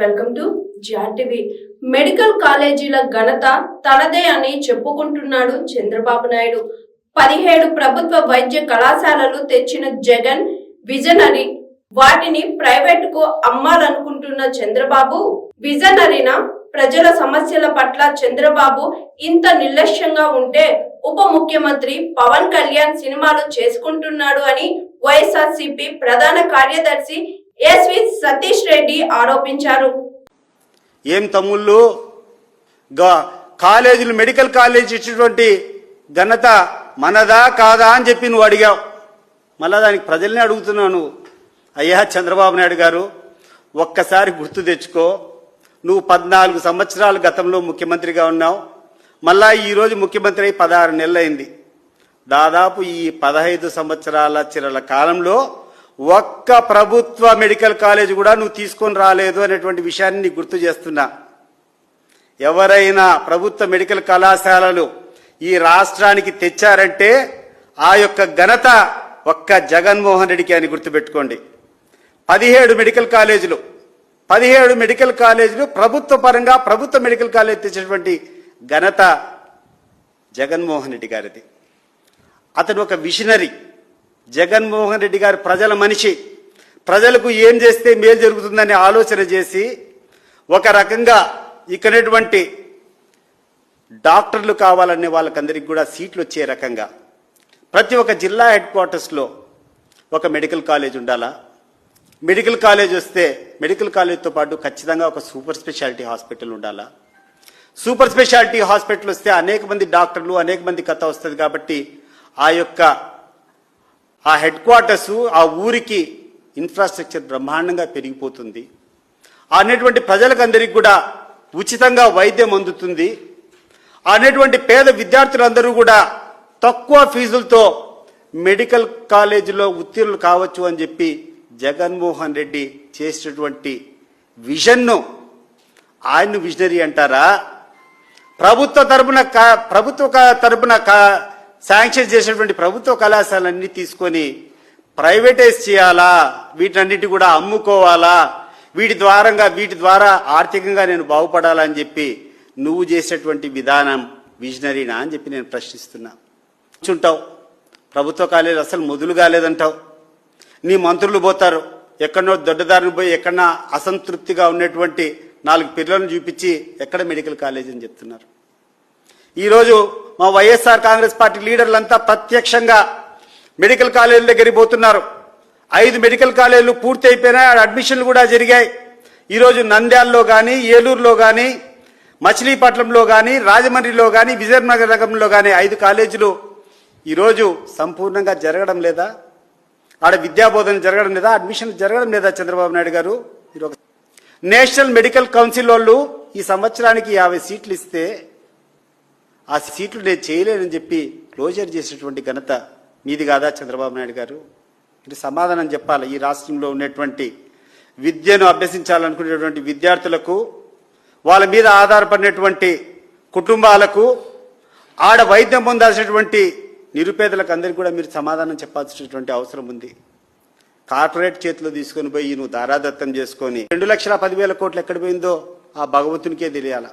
Welcome to TV medical కాలేజీల ఘనత తనదే అని చెప్పుకుంటున్నాడు చంద్రబాబు నాయుడు. పదిహేడు ప్రభుత్వ వైద్య కళాశాలలు తెచ్చిన జగన్ విజనరీ వాటిని ప్రైవేటుకు అమ్మాలనుకుంటున్న చంద్రబాబు. విజనరీన ప్రజల సమస్యల పట్ల చంద్రబాబు ఇంత నిర్లక్ష్యంగా ఉంటే ఉప ముఖ్యమంత్రి పవన్ కళ్యాణ్ సినిమాలు చేసుకుంటున్నాడు అని వైఎస్ఆర్సీపీ ప్రధాన కార్యదర్శి ఎస్వి సతీష్ రెడ్డి ఆరోపించారు. ఏం తమ్ముళ్ళు? కాలేజీలు మెడికల్ కాలేజ్ ఇచ్చినటువంటి ఘనత మనదా కాదా అని చెప్పి నువ్వు అడిగావు. మళ్ళా దానికి ప్రజల్ని అడుగుతున్నాను అయ్యా చంద్రబాబు నాయుడు గారు ఒక్కసారి గుర్తు తెచ్చుకో. నువ్వు పద్నాలుగు సంవత్సరాలు గతంలో ముఖ్యమంత్రిగా ఉన్నావు. మళ్ళా ఈరోజు ముఖ్యమంత్రి అయి పదహారు నెలలైంది. దాదాపు ఈ పదహైదు సంవత్సరాల చిరల కాలంలో ఒక్క ప్రభుత్వ మెడికల్ కాలేజ్ కూడా నువ్వు తీసుకొని రాలేదు అనేటువంటి విషయాన్ని నీకు గుర్తు చేస్తున్నా. ఎవరైనా ప్రభుత్వ మెడికల్ కళాశాలలు ఈ రాష్ట్రానికి తెచ్చారంటే ఆ యొక్క ఘనత ఒక్క జగన్మోహన్ రెడ్డికి అని గుర్తుపెట్టుకోండి. పదిహేడు మెడికల్ కాలేజీలు పదిహేడు మెడికల్ కాలేజీలు ప్రభుత్వ పరంగా ప్రభుత్వ మెడికల్ కాలేజ్ తెచ్చినటువంటి ఘనత జగన్మోహన్ రెడ్డి గారిది. అతను ఒక విషనరీ. జగన్మోహన్ రెడ్డి గారు ప్రజల మనిషి. ప్రజలకు ఏం చేస్తే మేలు జరుగుతుందనే ఆలోచన చేసి ఒక రకంగా ఇక్కడటువంటి డాక్టర్లు కావాలనే వాళ్ళకందరికీ కూడా సీట్లు వచ్చే రకంగా ప్రతి ఒక్క జిల్లా హెడ్ క్వార్టర్స్లో ఒక మెడికల్ కాలేజ్ ఉండాలా? మెడికల్ కాలేజ్ వస్తే మెడికల్ కాలేజ్తో పాటు ఖచ్చితంగా ఒక సూపర్ స్పెషాలిటీ హాస్పిటల్ ఉండాలా? సూపర్ స్పెషాలిటీ హాస్పిటల్ వస్తే అనేక మంది డాక్టర్లు అనేక మంది కథ వస్తుంది కాబట్టి ఆ యొక్క ఆ హెడ్ క్వార్టర్స్ ఆ ఊరికి ఇన్ఫ్రాస్ట్రక్చర్ బ్రహ్మాండంగా పెరిగిపోతుంది. అనేటువంటి ప్రజలకు కూడా ఉచితంగా వైద్యం అందుతుంది. అనేటువంటి పేద విద్యార్థులందరూ కూడా తక్కువ ఫీజులతో మెడికల్ కాలేజీలో ఉత్తీర్ణులు కావచ్చు అని చెప్పి జగన్మోహన్ రెడ్డి చేసినటువంటి విజన్ను ఆయన్ను విజనరీ అంటారా? ప్రభుత్వ తరపున కా- ప్రభుత్వ తరపున కా- శాంక్షన్ చేసినటువంటి ప్రభుత్వ కళాశాలన్నీ తీసుకొని ప్రైవేటైజ్ చేయాలా? వీటన్నిటి కూడా అమ్ముకోవాలా? వీటి ద్వారంగా వీటి ద్వారా ఆర్థికంగా నేను బాగుపడాలని చెప్పి నువ్వు చేసేటువంటి విధానం విజనరీనా అని చెప్పి నేను ప్రశ్నిస్తున్నా. కూర్చుంటావు. ప్రభుత్వ కాలేజీలు అసలు మొదలు కాలేదంటావు. నీ మంత్రులు పోతారు. ఎక్కడనో దొడ్డదారిని పోయి ఎక్కడన్నా అసంతృప్తిగా ఉన్నటువంటి నాలుగు పిల్లలను చూపించి ఎక్కడ మెడికల్ కాలేజ్ అని చెప్తున్నారు. ఈరోజు మా వైఎస్ఆర్ కాంగ్రెస్ పార్టీ లీడర్లంతా ప్రత్యక్షంగా మెడికల్ కాలేజీల దగ్గరికి పోతున్నారు. ఐదు మెడికల్ కాలేజీలు పూర్తి అయిపోయినాయి. ఆడ అడ్మిషన్లు కూడా జరిగాయి. ఈరోజు నంద్యాలలో కానీ ఏలూరులో కానీ మచిలీపట్నంలో కానీ రాజమండ్రిలో కానీ విజయనగర నగరంలో కానీ ఐదు కాలేజీలు ఈరోజు సంపూర్ణంగా జరగడం లేదా? ఆడ విద్యాబోధన జరగడం లేదా? అడ్మిషన్ జరగడం లేదా చంద్రబాబు నాయుడు గారు? మీరు నేషనల్ మెడికల్ కౌన్సిల్ వాళ్ళు ఈ సంవత్సరానికి యాభై సీట్లు ఇస్తే ఆ సీట్లు నేను చేయలేనని చెప్పి క్లోజర్ చేసినటువంటి ఘనత మీది కాదా చంద్రబాబు నాయుడు గారు? ఇది సమాధానం చెప్పాలి. ఈ రాష్ట్రంలో ఉన్నటువంటి విద్యను అభ్యసించాలనుకునేటువంటి విద్యార్థులకు వాళ్ళ మీద ఆధారపడినటువంటి కుటుంబాలకు ఆడ వైద్యం పొందాల్సినటువంటి నిరుపేదలకు అందరికీ కూడా మీరు సమాధానం చెప్పాల్సినటువంటి అవసరం ఉంది. కార్పొరేట్ చేతిలో తీసుకొని పోయి నువ్వు దారాదత్తం చేసుకొని రెండు లక్షల పదివేల కోట్లు ఎక్కడ పోయిందో ఆ భగవంతునికే తెలియాలా?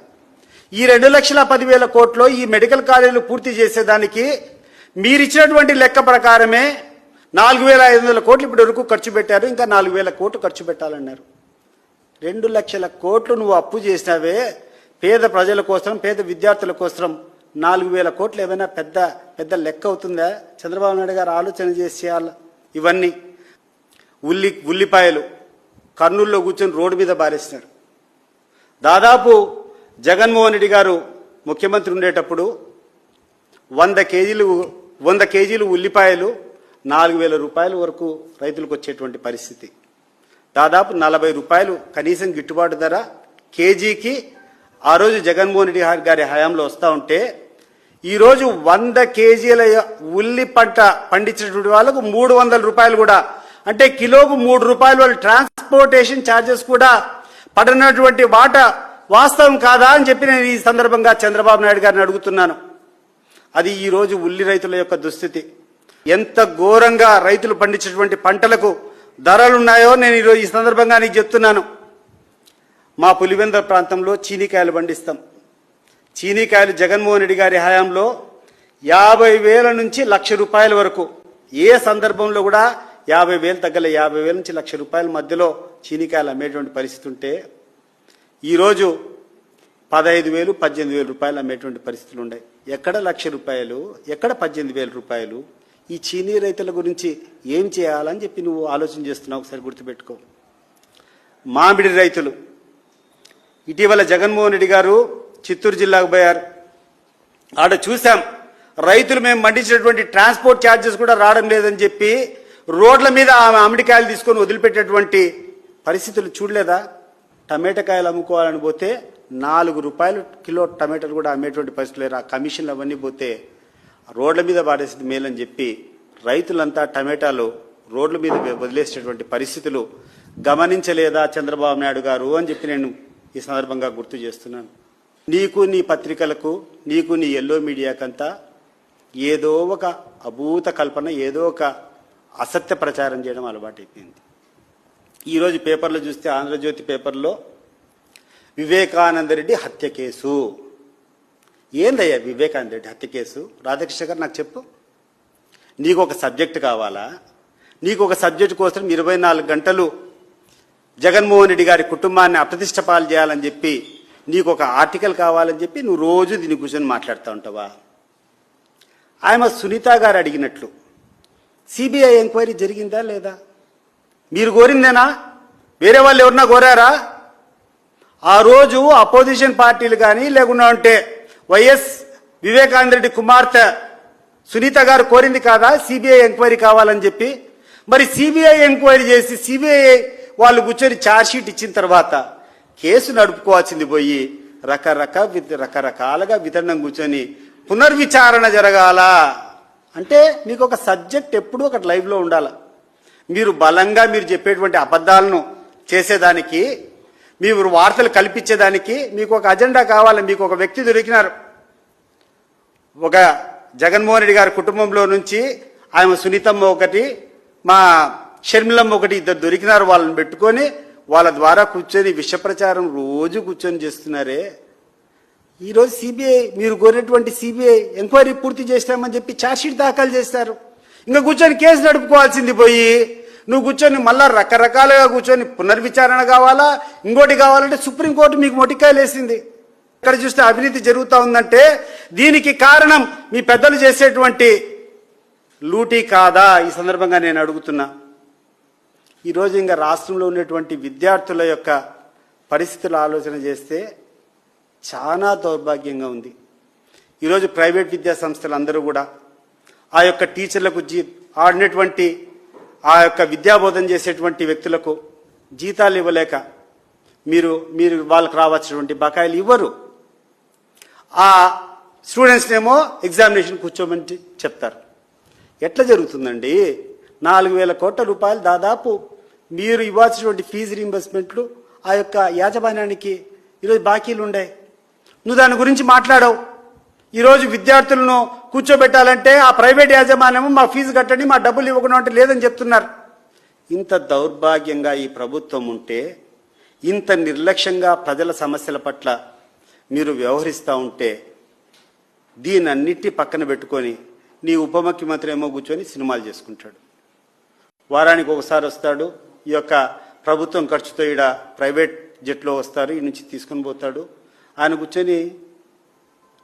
ఈ రెండు లక్షల పదివేల కోట్లో ఈ మెడికల్ కాలేజీలు పూర్తి చేసేదానికి మీరిచ్చినటువంటి లెక్క ప్రకారమే నాలుగు వేల ఐదు వందల కోట్లు ఇప్పటి వరకు ఖర్చు పెట్టారు. ఇంకా నాలుగు వేల కోట్లు ఖర్చు పెట్టాలన్నారు. రెండు లక్షల కోట్లు నువ్వు అప్పు చేసినావే. పేద ప్రజల కోసం పేద విద్యార్థుల కోసం నాలుగు వేల కోట్లు ఏమైనా పెద్ద పెద్ద లెక్క అవుతుందా? చంద్రబాబు నాయుడు గారు ఆలోచన చేసేయాల ఇవన్నీ. ఉల్లి ఉల్లిపాయలు కర్నూల్లో కూర్చొని రోడ్డు మీద బారేసినారు. దాదాపు జగన్మోహన్ రెడ్డి గారు ముఖ్యమంత్రి ఉండేటప్పుడు వంద కేజీలు వంద కేజీలు ఉల్లిపాయలు నాలుగు వేల రూపాయల వరకు రైతులకు వచ్చేటువంటి పరిస్థితి. దాదాపు నలభై రూపాయలు కనీసం గిట్టుబాటు ధర. కేజీకి ఆ రోజు జగన్మోహన్ రెడ్డి గారి- గారి హయాంలో వస్తూ ఉంటే ఈరోజు వంద కేజీల ఉల్లి పంట పండించినటువంటి వాళ్ళకు మూడు వందల రూపాయలు కూడా. అంటే కిలోకు మూడు రూపాయలు వాళ్ళ ట్రాన్స్పోర్టేషన్ ఛార్జెస్ కూడా పడినటువంటి వాటా వాస్తవం కాదా అని చెప్పి నేను ఈ సందర్భంగా చంద్రబాబు నాయుడు గారిని అడుగుతున్నాను. అది ఈరోజు ఉల్లి రైతుల యొక్క దుస్థితి. ఎంత ఘోరంగా రైతులు పండించినటువంటి పంటలకు ధరలు ఉన్నాయో నేను ఈరోజు ఈ సందర్భంగా నీకు చెప్తున్నాను. మా పులివెందుల ప్రాంతంలో చీనీకాయలు పండిస్తాం. చీనీకాయలు జగన్మోహన్ రెడ్డి గారి హయాంలో యాభై వేల నుంచి లక్ష రూపాయల వరకు ఏ సందర్భంలో కూడా యాభై వేలు తగ్గలే యాభై వేల నుంచి లక్ష రూపాయల మధ్యలో చీనీకాయలు అమ్మేటువంటి పరిస్థితి ఉంటే ఈరోజు పదహైదు వేలు పద్దెనిమిది వేల రూపాయలు అమ్మేటువంటి పరిస్థితులు ఉన్నాయి. ఎక్కడ లక్ష రూపాయలు ఎక్కడ పద్దెనిమిది వేల రూపాయలు? ఈ చీనీ రైతుల గురించి ఏం చేయాలని చెప్పి నువ్వు ఆలోచన చేస్తున్నావు? ఒకసారి గుర్తుపెట్టుకో. మామిడి రైతులు. ఇటీవల జగన్మోహన్ రెడ్డి గారు చిత్తూరు జిల్లాకు పోయారు. ఆడ చూసాం రైతులు మేము మండించినటువంటి ట్రాన్స్పోర్ట్ ఛార్జెస్ కూడా రావడం లేదని చెప్పి రోడ్ల మీద ఆమె అమిడికాయలు తీసుకొని వదిలిపెట్టేటువంటి పరిస్థితులు చూడలేదా? టమాటా కాయలు అమ్ముకోవాలని పోతే నాలుగు రూపాయలు కిలో టమాటాలు కూడా అమ్మేటువంటి పరిస్థితులు లేరు? ఆ కమిషన్లు అవన్నీ పోతే రోడ్ల మీద పాడేసింది మేలని చెప్పి రైతులంతా టమాటాలు రోడ్ల మీద వదిలేసేటువంటి పరిస్థితులు గమనించలేదా చంద్రబాబు నాయుడు గారు అని చెప్పి నేను ఈ సందర్భంగా గుర్తు చేస్తున్నాను. నీకు నీ పత్రికలకు నీకు నీ ఎల్లో మీడియాకంతా ఏదో ఒక అభూత కల్పన ఏదో ఒక అసత్య ప్రచారం చేయడం అలవాటైపోయింది. ఈరోజు పేపర్లో చూస్తే ఆంధ్రజ్యోతి పేపర్లో వివేకానంద రెడ్డి హత్య కేసు. ఏందయ్యా వివేకానందరెడ్డి హత్య కేసు? రాధాకృష్ణ గారు నాకు చెప్పు. నీకు ఒక సబ్జెక్ట్ కావాలా? నీకు ఒక సబ్జెక్ట్ కోసం ఇరవై నాలుగు గంటలు జగన్మోహన్ రెడ్డి గారి కుటుంబాన్ని అప్రతిష్ట పాలు చేయాలని చెప్పి నీకు ఒక ఆర్టికల్ కావాలని చెప్పి నువ్వు రోజు దీని కూర్చొని మాట్లాడుతూ ఉంటావా? ఆయన సునీత గారు అడిగినట్లు. సిబిఐ ఎంక్వైరీ జరిగిందా లేదా? మీరు కోరిందేనా? వేరే వాళ్ళు ఎవరన్నా కోరారా? ఆ రోజు అపోజిషన్ పార్టీలు కానీ లేకుండా ఉంటే వైఎస్ వివేకానంద రెడ్డి కుమార్తె సునీత గారు కోరింది కాదా? సిబిఐ ఎంక్వైరీ కావాలని చెప్పి. మరి సిబిఐ ఎంక్వైరీ చేసి సిబిఐ వాళ్ళు కూర్చొని ఛార్జ్షీట్ ఇచ్చిన తర్వాత కేసు నడుపుకోవాల్సింది పోయి రకరక రకరకాలుగా వితరణం కూర్చొని పునర్విచారణ జరగాల? అంటే మీకు ఒక సబ్జెక్ట్ ఎప్పుడూ ఒకటి లైవ్లో ఉండాలి. మీరు బలంగా మీరు చెప్పేటువంటి అబద్ధాలను చేసేదానికి మీరు వార్తలు కల్పించేదానికి మీకు ఒక అజెండా కావాలి మీకు ఒక వ్యక్తి దొరికినారు. ఒక జగన్మోహన్ రెడ్డి గారి కుటుంబంలో నుంచి ఆమె సునీతమ్మ ఒకటి మా షర్మిలమ్మ ఒకటి ఇద్దరు దొరికినారు. వాళ్ళని పెట్టుకొని వాళ్ళ ద్వారా కూర్చొని విషప్రచారం రోజు కూర్చొని చేస్తున్నారే. ఈరోజు సిబిఐ మీరు కోరినటువంటి సిబిఐ ఎంక్వైరీ పూర్తి చేస్తామని చెప్పి ఛార్జ్షీట్ దాఖలు చేస్తారు. ఇంకా కూర్చొని కేసు నడుపుకోవాల్సింది పోయి నువ్వు కూర్చొని మళ్ళీ రకరకాలుగా కూర్చొని పునర్విచారణ కావాలా? ఇంకోటి కావాలంటే సుప్రీంకోర్టు మీకు మొటికాయలు వేసింది. ఇక్కడ చూస్తే అవినీతి జరుగుతూ ఉందంటే దీనికి కారణం మీ పెద్దలు చేసేటువంటి లూటీ కాదా? ఈ సందర్భంగా నేను అడుగుతున్నా. ఈరోజు ఇంకా రాష్ట్రంలో ఉన్నటువంటి విద్యార్థుల యొక్క పరిస్థితులు ఆలోచన చేస్తే చాలా దౌర్భాగ్యంగా ఉంది. ఈరోజు ప్రైవేట్ విద్యా సంస్థలు అందరూ కూడా ఆ యొక్క టీచర్లకు జీ ఆడినటువంటి ఆ యొక్క విద్యాబోధన చేసేటువంటి వ్యక్తులకు జీతాలు ఇవ్వలేక మీరు మీరు వాళ్ళకి రావాల్సినటువంటి బకాయిలు ఇవ్వరు. ఆ స్టూడెంట్స్నేమో ఎగ్జామినేషన్ కూర్చోమని చెప్తారు. ఎట్లా జరుగుతుందండి? నాలుగు వేల కోట్ల రూపాయలు దాదాపు మీరు ఇవ్వాల్సినటువంటి ఫీజు రీంబర్స్మెంట్లు ఆ యొక్క యాజమాన్యానికి ఈరోజు బాకీలు ఉండే నువ్వు దాని గురించి మాట్లాడవు. ఈరోజు విద్యార్థులను కూర్చోబెట్టాలంటే ఆ ప్రైవేట్ యాజమాన్యము మా ఫీజు కట్టండి మా డబ్బులు ఇవ్వకుండా అంటే లేదని చెప్తున్నారు. ఇంత దౌర్భాగ్యంగా ఈ ప్రభుత్వం ఉంటే ఇంత నిర్లక్ష్యంగా ప్రజల సమస్యల పట్ల మీరు వ్యవహరిస్తూ ఉంటే దీనన్నిటి పక్కన పెట్టుకొని నీ ఉప ముఖ్యమంత్రి ఏమో కూర్చొని సినిమాలు చేసుకుంటాడు. వారానికి ఒకసారి వస్తాడు ఈ యొక్క ప్రభుత్వం ఖర్చుతో ఈడ ప్రైవేట్ జెట్లో వస్తారు ఈ నుంచి తీసుకొని పోతాడు. ఆయన కూర్చొని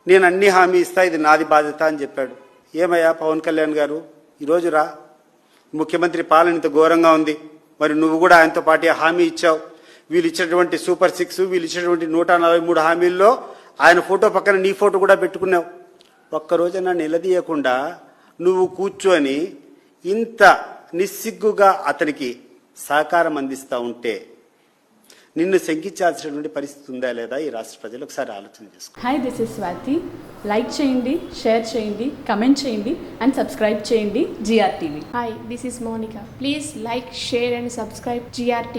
నేను అన్ని హామీ ఇస్తా ఇది నాది బాధ్యత అని చెప్పాడు. ఏమయ్యా పవన్ కళ్యాణ్ గారు? ఈరోజు రా. ముఖ్యమంత్రి పాలన ఇంత ఘోరంగా ఉంది. మరి నువ్వు కూడా ఆయనతో పాటు హామీ ఇచ్చావు. వీళ్ళు ఇచ్చినటువంటి సూపర్ సిక్స్ వీళ్ళు ఇచ్చినటువంటి నూట నలభై మూడు హామీల్లో ఆయన ఫోటో పక్కన నీ ఫోటో కూడా పెట్టుకున్నావు. ఒక్కరోజైనా నిలదీయకుండా నువ్వు కూర్చొని ఇంత నిస్సిగ్గుగా అతనికి సహకారం అందిస్తూ ఉంటే నిన్ను శంకించాల్సినటువంటి పరిస్థితి ఉందా లేదా ఈ రాష్ట్ర ప్రజలు ఒకసారి ఆలోచన చేసుకో hi this is Swathi like చేయండి షేర్ చేయండి కమెంట్ చేయండి అండ్ సబ్స్క్రైబ్ చేయండి GR TV Hi, this is Monica. Please like, share, and subscribe GRTV.